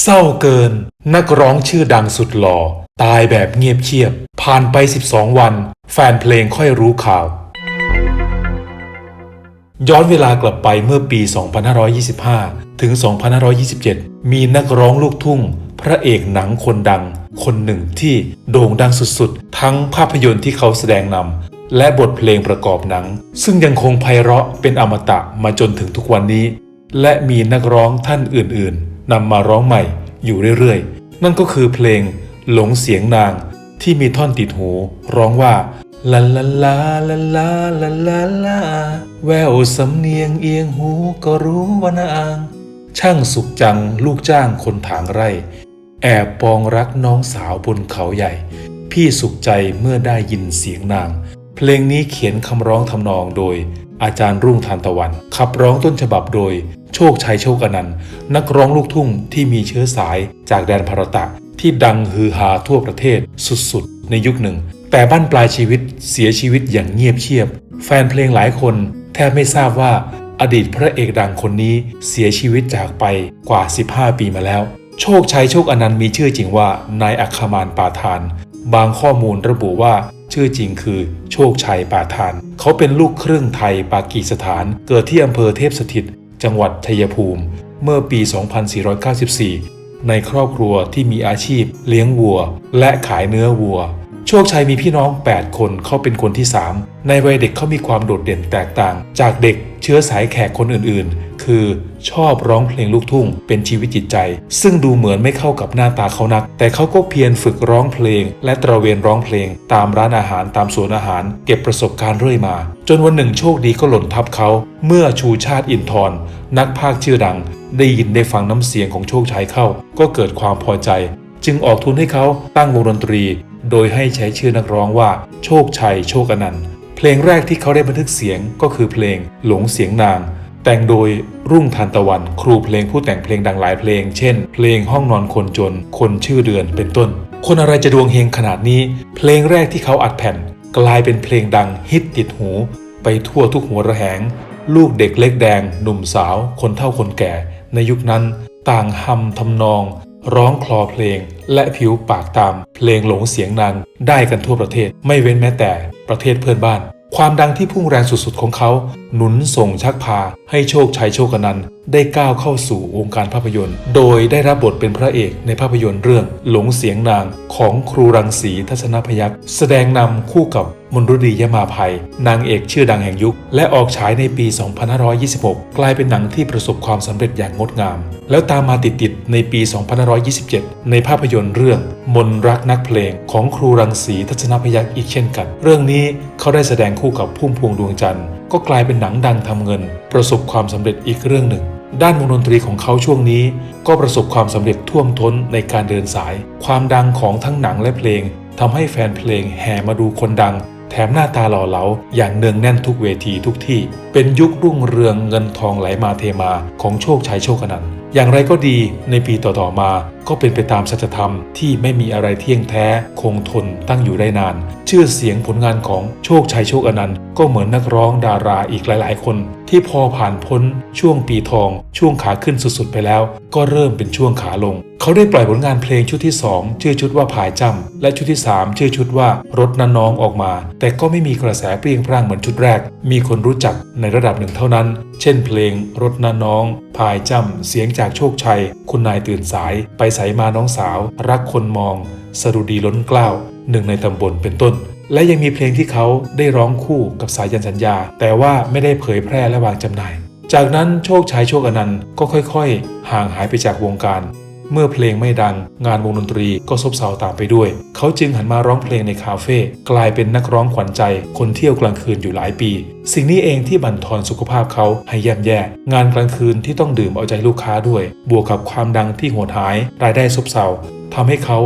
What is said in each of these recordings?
เศร้าเกิน นักร้องชื่อดังสุดหล่อ ตายแบบเงียบเชียบ ผ่านไป 12 วัน แฟนเพลงค่อยรู้ข่าว ย้อนเวลากลับไปเมื่อปี 2525 ถึง 2527 มีนักร้องลูกทุ่ง พระเอกหนังคนดัง คนหนึ่งที่โด่งดังสุดๆ ทั้งภาพยนตร์ที่เขาแสดงนำและบทเพลงประกอบหนัง ซึ่งยังคงไพเราะเป็นอมตะมาจนถึงทุกวันนี้ และมีนักร้องท่านอื่นๆนำมาร้องใหม่อยู่เรื่อยๆ นั่นก็คือเพลงหลงเสียงนางที่มีท่อนติดหู ร้องว่าลาลาลาลาลาลาลาลาแววสำเนียงเอียงหูก็รู้ว่านาง ช่างสุขจังลูกจ้างคนถางไร่ แอบปองรักน้องสาวบนเขาใหญ่ พี่สุขใจเมื่อได้ยินเสียงนาง เพลงนี้เขียนคำร้องทำนองโดยอาจารย์รุ่งทานตะวัน ขับร้องต้นฉบับโดย โชคชัยโชคอนันต์นักร้องลูกทุ่งที่มีเชื้อสายจากแดนพารตะ ที่ดังฮือฮาทั่วประเทศสุดๆ ในยุคหนึ่ง แต่บ้านปลายชีวิตเสียชีวิตอย่างเงียบเชียบ แฟนเพลงหลายคนแทบไม่ทราบว่าอดีตพระเอกดังคนนี้เสียชีวิตจากไปกว่า 15 ปีมาแล้ว โชคชัยโชคอนันต์มีชื่อจริงว่านายอัคคมานปาทาน บางข้อมูลระบุว่าชื่อจริงคือโชคชัยปาทาน เขาเป็นลูกครึ่งไทยปากีสถาน เกิดที่อำเภอเทพสถิต จังหวัดชัยภูมิ เมื่อปี 2494 ในครอบครัวที่มีอาชีพเลี้ยงวัว และขายเนื้อวัว โชคชัยมีพี่น้อง 8 คนเขาเป็นคนที่ 3 ในวัยเด็กเขามีความโดดเด่นแตกต่าง จากเด็กเชื้อสายแขกคนอื่นๆ คือชอบร้องเพลงลูกทุ่ง เป็นชีวิตจิตใจ ซึ่งดูเหมือนไม่เข้ากับหน้าตาเขานัก แต่เขาก็เพียรฝึกร้องเพลง และตระเวนร้องเพลง ตามร้านอาหารตามสวนอาหาร เก็บประสบการณ์เรื่อยมา จนวันหนึ่งโชคดีก็หล่นทับเขา เมื่อชูชาติอินทร์นักพากย์ชื่อดัง ได้ยินได้ฟังน้ำเสียงของโชคชัยเข้า ก็เกิดความพอใจ จึงออกทุนให้เขาตั้งวงดนตรี โดยให้ใช้ชื่อนักร้องว่า โชคชัย โชคอนันต์ เพลงแรกที่เขาได้บันทึกเสียงก็คือเพลงหลงเสียงนาง แต่งโดยรุ่งทานตะวัน ครูเพลงผู้แต่งเพลงดังหลายเพลง เช่น เพลงห้องนอนคนจน คนชื่อเดือนเป็นต้น คนอะไรจะดวงเฮงขนาดนี้ เพลงแรกที่เขาอัดแผ่น กลายเป็นเพลงดังฮิตติดหู ไปทั่วทุกหัวระแหง ลูกเด็กเล็กแดง หนุ่มสาว คนเฒ่าคนแก่ ในยุคนั้น ต่างหำทำนอง ร้องคลอเพลง และผิวปากตาม เพลงหลงเสียงนางได้กันทั่วประเทศไม่เว้นแม้แต่ประเทศเพื่อนบ้าน ความดังที่พุ่งแรงสุดๆของเขา หนุนส่งชักพา ให้โชคชัยโชคนันได้ก้าวเข้าสู่วงการภาพยนตร์ โดยได้รับบทเป็นพระเอกในภาพยนตร์เรื่องหลงเสียงนางของครูรังสีทัศนพยัคฆ์แสดงนำคู่กับ มนรุดียมาภัย นางเอกชื่อดังแห่งยุค และออกฉายในปี 2526 กลายเป็นหนังที่ประสบความสำเร็จอย่างงดงาม แล้วตามมาติดๆในปี 2527 ในภาพยนตร์เรื่อง มนรักนักเพลงของครูรังสีทัศนพยัคฆ์อีกเช่นกัน เรื่องนี้เขาได้แสดงคู่กับพุ่มพวงดวงจันทร์ก็กลายเป็นหนังดังทำเงิน ประสบความสำเร็จอีกเรื่องหนึ่งด้านวงดนตรีของเขาช่วงนี้ ก็ประสบความสำเร็จท่วมท้นในการเดินสาย ความดังของทั้งหนังและเพลงทำให้แฟนเพลงแห่มาดูคนดัง แถมหน้าตาหล่อเหลาอย่างเนืองแน่นทุกเวทีทุกที่ เป็นยุครุ่งเรืองเงินทองไหลมาเทมาของโชคชัยโชคนันอย่างไรก็ดีในปีต่อๆมา ก็เป็นไปตามสัจธรรมที่ไม่มีอะไรเที่ยงแท้คงทนตั้งอยู่ได้นาน ชื่อเสียงผลงานของโชคชัยโชคอนันต์ก็เหมือนนักร้องดาราอีกหลายๆ คน ที่พอผ่านพ้นช่วงปีทอง ช่วงขาขึ้นสุดๆ ไปแล้ว ก็เริ่มเป็นช่วงขาลง เขาได้ปล่อยผลงานเพลงชุดที่ 2 ชื่อชุดว่าผายจำและชุดที่ 3 ชื่อชุดว่ารถนันน้องออกมา แต่ก็ไม่มีกระแสเปรี้ยงปร้างเหมือนชุดแรก มีคนรู้จักในระดับหนึ่งเท่านั้น เช่น เพลงรถนันน้องพายจำเสียงจากโชคชัย คุณนายตื่นสาย ไปใสมาน้องสาว รักคนมอง สรุดีล้นเกล้าหนึ่งในตำบลเป็นต้น และยังมีเพลงที่เขาได้ร้องคู่กับสายยันสัญญา แต่ว่าไม่ได้เผยแพร่และวางจำหน่าย จากนั้นโชคชัยโชคอนันต์ก็ค่อยๆ ห่างหายไปจากวงการ เมื่อเพลงไม่ดัง งานวงดนตรีก็ซบเซาตามไปด้วย เขาจึงหันมาร้องเพลงในคาเฟ่กลายเป็นนักร้องขวัญใจ คนเที่ยวกลางคืนอยู่หลายปี สิ่งนี้เองที่บั่นทอนสุขภาพเขาให้ย่ำแย่ งานกลางคืนที่ต้องดื่มเอาใจลูกค้าด้วย บวกกับความดังที่โหดหาย รายได้ซบเซาทำให้เขา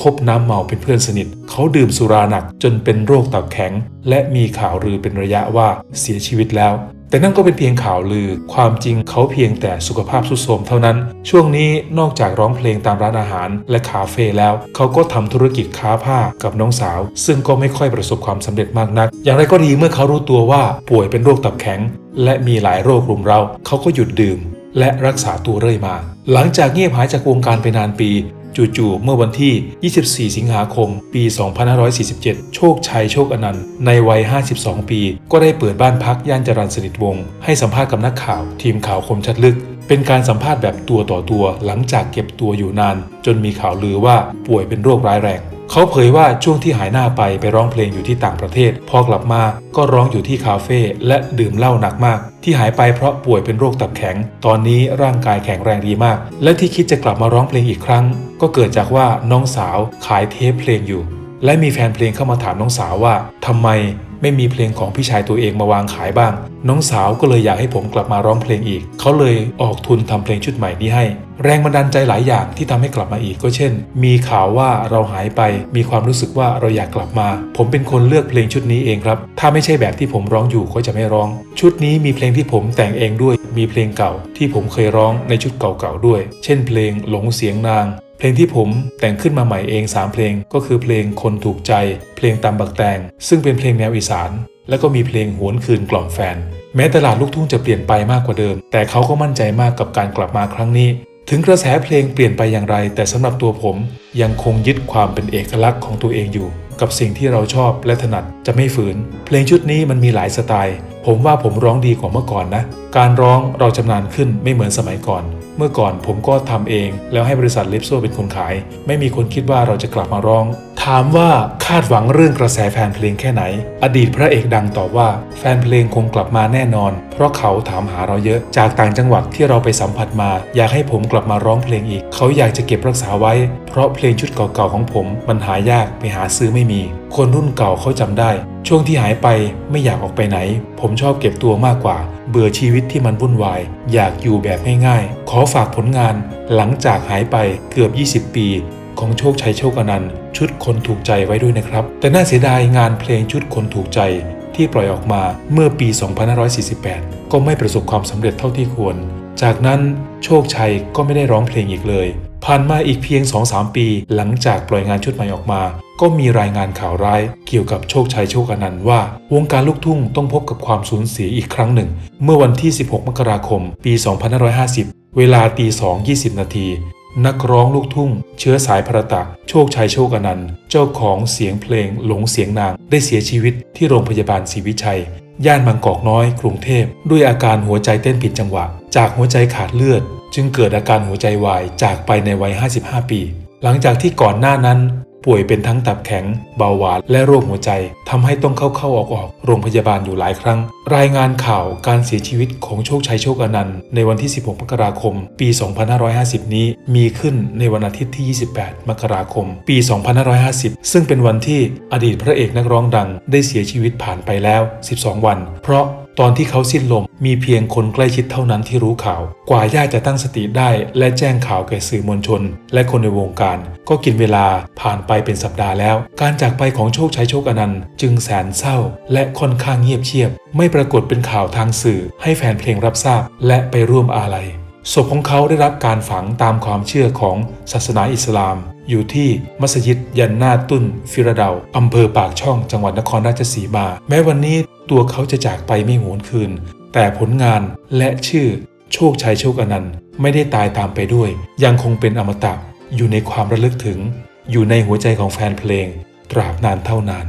คบน้ำเมาเป็นเพื่อนสนิท เขาดื่มสุราหนักจนเป็นโรคตับแข็ง และมีข่าวลือเป็นระยะว่าเสียชีวิตแล้ว แต่นั่นก็เป็นเพียงข่าวลือ ความจริงเขาเพียงแต่สุขภาพทรุดโทรมเท่านั้น ช่วงนี้นอกจากร้องเพลงตามร้านอาหาร และคาเฟ่แล้ว เขาก็ทำธุรกิจค้าผ้ากับน้องสาว ซึ่งก็ไม่ค่อยประสบความสำเร็จมากนัก อย่างไรก็ดีเมื่อเขารู้ตัวว่าป่วยเป็นโรคตับแข็ง และมีหลายโรครุมเร้าเขาก็หยุดดื่ม และรักษาตัวเรื่อยมา หลังจากเงียบหายจากวงการไปนานปี จู่ๆ เมื่อวันที่ 24 สิงหาคม ปี 2547 โชคชัยโชคอนันต์ ในวัย 52 ปี ก็ได้เปิดบ้านพักย่านจรัญสนิทวงศ์ให้สัมภาษณ์กับนักข่าว ทีมข่าวคมชัดลึก เป็นการสัมภาษณ์แบบตัวต่อตัว หลังจากเก็บตัวอยู่นาน จนมีข่าวลือว่าป่วยเป็นโรคร้ายแรง เขาเผยว่าช่วงที่หายหน้าไปไปร้องเพลงอยู่ที่ต่างประเทศ พอกลับมาก็ร้องอยู่ที่คาเฟ่และดื่มเหล้าหนักมาก ที่หายไปเพราะป่วยเป็นโรคตับแข็ง ตอนนี้ร่างกายแข็งแรงดีมาก และที่คิดจะกลับมาร้องเพลงอีกครั้ง ก็เกิดจากว่าน้องสาวขายเทปเพลงอยู่ และมีแฟนเพลงเข้ามาถามน้องสาวว่าทำไม ไม่มีเพลงของพี่ชายตัวเองมาวางขายบ้าง น้องสาวก็เลยอยากให้ผมกลับมาร้องเพลงอีก เขาเลยออกทุนทำเพลงชุดใหม่นี้ให้ แรงบันดาลใจหลายอย่างที่ทำให้กลับมาอีกก็เช่น มีข่าวว่าเราหายไป มีความรู้สึกว่าเราอยากกลับมา ผมเป็นคนเลือกเพลงชุดนี้เองครับ ถ้าไม่ใช่แบบที่ผมร้องอยู่ก็จะไม่ร้อง ชุดนี้มีเพลงที่ผมแต่งเองด้วย มีเพลงเก่าที่ผมเคยร้องในชุดเก่าๆด้วย เช่น เพลงหลงเสียงนาง เพลงที่ผมแต่งขึ้นมาใหม่เอง 3 เพลงก็คือเพลงคนถูกใจ เพลงตามบักแตง ซึ่งเป็นเพลงแนวอีสาน แล้วก็มีเพลงหวนคืนกล่อมแฟน แม้ตลาดลูกทุ่งจะเปลี่ยนไปมากกว่าเดิม แต่เขาก็มั่นใจมากกับการกลับมาครั้งนี้ ถึงกระแสเพลงเปลี่ยนไปอย่างไร แต่สำหรับตัวผมยังคงยึดความเป็นเอกลักษณ์ของตัวเองอยู่ กับสิ่งที่เราชอบและถนัดจะไม่ฝืน เพลงชุดนี้มันมีหลายสไตล์ ผมว่าผมร้องดีกว่าเมื่อก่อนนะ การร้องเราชำนาญขึ้นไม่เหมือนสมัยก่อน เมื่อก่อนผมก็ทำเอง แล้วให้บริษัทลิปโซเป็นคนขาย ไม่มีคนคิดว่าเราจะกลับมาร้อง ถามว่าคาดหวังเรื่องกระแสแฟนเพลงแค่ไหน อดีตพระเอกดังตอบว่า แฟนเพลงคงกลับมาแน่นอน เพราะเขาถามหาเราเยอะ จากต่างจังหวัดที่เราไปสัมผัสมา อยากให้ผมกลับมาร้องเพลงอีก เขาอยากจะเก็บรักษาไว้ เพราะเพลงชุดเก่าๆของผมมันหายากไปหาซื้อไม่มี คนรุ่นเก่าเขาจำได้ ช่วงที่หายไปไม่อยากออกไปไหน ผมชอบเก็บตัวมากกว่า เบื่อชีวิตที่มันวุ่นวาย อยากอยู่แบบง่ายๆ ขอฝากผลงาน หลังจากหายไปเกือบ 20 ปี ของโชคชัยโชคอนันต์ชุดคนถูกใจไว้ด้วยนะครับ แต่น่าเสียดายงานเพลงชุดคนถูกใจ ที่ปล่อยออกมาเมื่อปี 2548 ก็ไม่ประสบความสำเร็จเท่าที่ควร จากนั้นโชคชัยก็ไม่ได้ร้องเพลงอีกเลย ผ่านมาอีกเพียง 2-3 ปี หลังจากปล่อยงานชุดใหม่ออกมา ก็มีรายงานข่าวร้าย เกี่ยวกับโชคชัยโชคอนันต์ว่า วงการลูกทุ่งต้องพบกับความสูญเสียอีกครั้งหนึ่ง เมื่อวันที่ 16 มกราคม ปี 2550 เวลาตี2 20 นาที นักร้องลูกทุ่ง เชื้อสายพระตะ โชคชัยโชคอนันต์ เจ้าของเสียงเพลงหลงเสียงนาง ได้เสียชีวิตที่โรงพยาบาลศรีวิชัย ย่านบางกอกน้อย กรุงเทพ ด้วยอาการหัวใจเต้นผิดจังหวะ จากหัวใจขาดเลือด จึงเกิดอาการหัวใจวายจากไปในวัย 55 ปี หลังจากที่ก่อนหน้านั้น ป่วยเป็นทั้งตับแข็ง เบาหวานและโรคหัวใจทำให้ต้องเข้าเข้าออกออกโรงพยาบาลอยู่หลายครั้ง รายงานข่าวการเสียชีวิตของโชคชัยโชคอนันต์ในวันที่ 16 มกราคม ปี 2550 นี้มีขึ้นในวันอาทิตย์ที่ 28 มกราคม ปี 2550 ซึ่งเป็นวันที่อดีตพระเอกนักร้องดังได้เสียชีวิตผ่านไปแล้ว 12 วัน เพราะ ตอนที่เขาสิ้นลมมีเพียงคนใกล้ชิดเท่านั้นที่รู้ข่าว กว่าญาติจะตั้งสติได้ และแจ้งข่าวแก่สื่อมวลชน และคนในวงการ ก็กินเวลาผ่านไปเป็นสัปดาห์แล้ว การจากไปของโชคชัยโชคอนันต์จึงแสนเศร้า และค่อนข้างเงียบเชียบ ไม่ปรากฏเป็นข่าวทางสื่อ ให้แฟนเพลงรับทราบ และไปร่วมอาลัยศพของเขาได้รับการฝังตามความเชื่อของศาสนาอิสลาม อยู่ที่มัสยิดยันนาตุนฟิรเดาอำเภอปากช่องจังหวัดนครราชสีมา แม้วันนี้ตัวเขาจะจากไปไม่หวนคืน แต่ผลงานและชื่อโชคชัยโชคอนันต์ไม่ได้ตายตามไปด้วย ยังคงเป็นอมตะอยู่ในความระลึกถึง อยู่ในหัวใจของแฟนเพลง ตราบนานเท่านาน